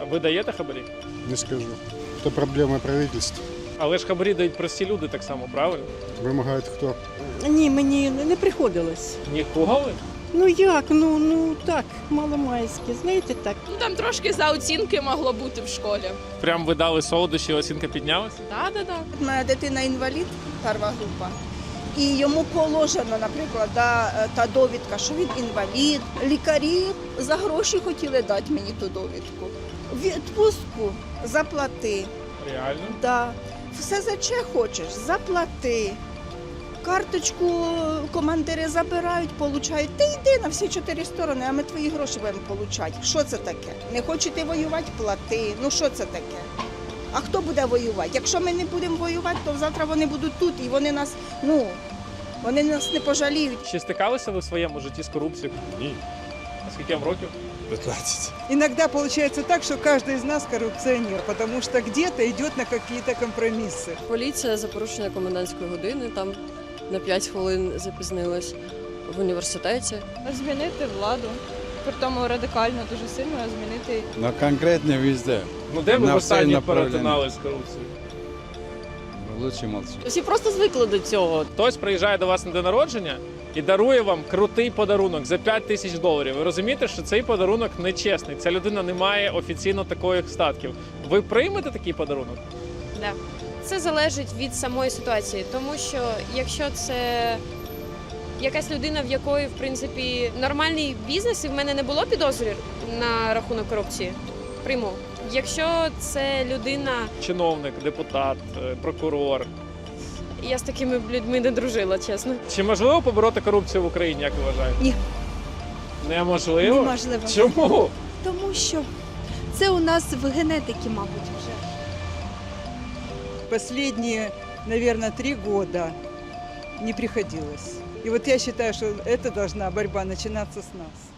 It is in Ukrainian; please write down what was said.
А ви даєте хабарі? Не скажу. Это проблема правительства. Але ж хабарі дають прості люди так само, правильно? Вымогает кто? Ні, мені не приходилось. Ніколи? Ну як? Ну ну так, маломайське, знаєте так. Ну там трошки за оцінки могло бути в школі. Прям ви дали солодощі, оцінка піднялася? Да, да, да. Моя дитина інвалід, перша група. І йому положено, наприклад, да, е, та довідка, що він інвалід. Лікарі за гроші хотіли дати мені ту довідку. Відпустку заплати. Реально? Да. Все за че хочеш, заплати. Карточку командири забирають, получають. Ти йди на всі чотири сторони, а ми твої гроші будемо получати. Що це таке? Не хочете воювати, плати. Ну що це таке? А хто буде воювати? Якщо ми не будемо воювати, то завтра вони будуть тут і вони нас, ну, вони нас не пожаліють. Чи стикалися ви в своєму житті з корупцією? Ні. А скільки вам років? 15. Иногда получается так, что каждый из нас коррупционер, потому что где-то идет на какие-то компромиссы. Поліція за порушення комендантської години там на 5 хвилин запізнилась в університеті. Змінити владу, при тому радикально дуже сильно змінити Но конкретно везде. Ну де ви На в все останнє направлення. перетинали з корупцією? Лучше молчу. Всі просто звикли до цього. Хтось приїжджає до вас на день народження і дарує вам крутий подарунок за 5 тисяч доларів. Ви розумієте, що цей подарунок нечесний. Ця людина не має офіційно таких статків. Ви приймете такий подарунок? Да. Це залежить від самої ситуації, тому що якщо це якась людина, в якої в принципі нормальний бізнес, і в мене не було підозрів на рахунок корупції, прийму. Якщо це людина, Чиновник, депутат, е, прокурор. Я з такими людьми не дружила, чесно. Чи можливо побороти корупцію в Україні, як ви вважаєте? Ні. Неможливо? Неможливо. Чому? Тому що це у нас в генетиці, мабуть, вже. Последние, наверное, три года не приходилось. И вот я считаю, что это должна борьба начинаться с нас.